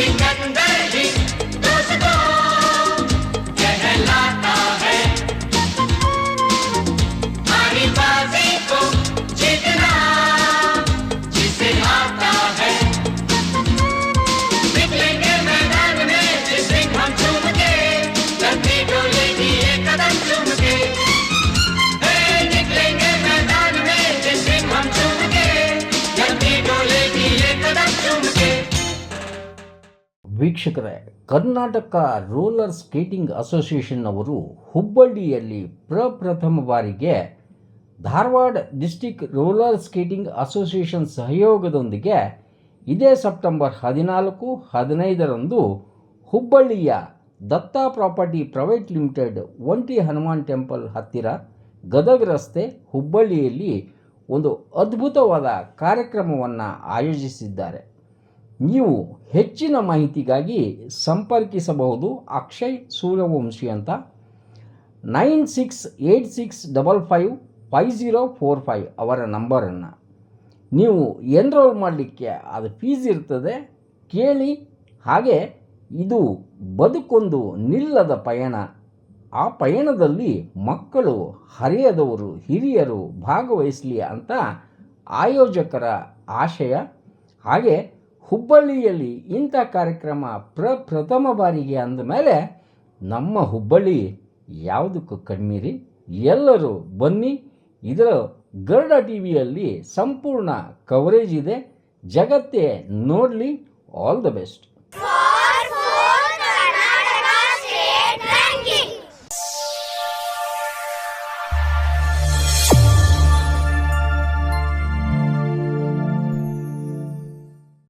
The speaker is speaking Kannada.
Sing and dance. ವೀಕ್ಷಕರೇ, ಕರ್ನಾಟಕ ರೋಲರ್ ಸ್ಕೇಟಿಂಗ್ ಅಸೋಸಿಯೇಷನ್ ಅವರು ಹುಬ್ಬಳ್ಳಿಯಲ್ಲಿ ಪ್ರಪ್ರಥಮ ಬಾರಿಗೆ Dharwad district roller skating association ಸಹಯೋಗದೊಂದಿಗೆ ಇದೇ ಸೆಪ್ಟೆಂಬರ್ ಹದಿನಾಲ್ಕು, ಹದಿನೈದರಂದು ಹುಬ್ಬಳ್ಳಿಯ ದತ್ತಾ ಪ್ರಾಪರ್ಟಿ ಪ್ರೈವೇಟ್ ಲಿಮಿಟೆಡ್ ಒಂಟಿ ಹನುಮಾನ್ ಟೆಂಪಲ್ ಹತ್ತಿರ ಗದಗ ರಸ್ತೆ ಹುಬ್ಬಳ್ಳಿಯಲ್ಲಿ ಒಂದು ಅದ್ಭುತವಾದ ಕಾರ್ಯಕ್ರಮವನ್ನು ಆಯೋಜಿಸಿದ್ದಾರೆ. ನೀವು ಹೆಚ್ಚಿನ ಮಾಹಿತಿಗಾಗಿ ಸಂಪರ್ಕಿಸಬಹುದು ಅಕ್ಷಯ್ ಸೂರ್ಯವಂಶಿ ಅಂತ. Nine six eight six double five five zero four five ಅವರ ನಂಬರನ್ನು. ನೀವು ಎನ್ರೋಲ್ ಮಾಡಲಿಕ್ಕೆ ಅದು ಫೀಸ್ ಇರ್ತದೆ. ಕೇಳಿ. ಹಾಗೆ ಇದು ಬದುಕೊಂದು ನಿಲ್ಲದ ಪಯಣ. ಆ ಪಯಣದಲ್ಲಿ ಮಕ್ಕಳು ಹರಿಯದವರು, ಹಿರಿಯರು ಭಾಗವಹಿಸಲಿ ಅಂತ ಆಯೋಜಕರ ಆಶಯ. ಹಾಗೆ ಹುಬ್ಬಳ್ಳಿಯಲ್ಲಿ ಇಂಥ ಕಾರ್ಯಕ್ರಮ ಪ್ರಪ್ರಥಮ ಬಾರಿಗೆ ಅಂದ ಮೇಲೆ ನಮ್ಮ ಹುಬ್ಬಳ್ಳಿ ಯಾವುದಕ್ಕೂ ಕಡಿಮೆ ಎಲ್ಲರೂ ಬನ್ನಿ. ಇದರ ಗರುಡ ಟಿ ವಿಯಲ್ಲಿ ಸಂಪೂರ್ಣ ಕವರೇಜ್ ಇದೆ. ಜಗತ್ತೇ ನೋಡಲಿ. All the best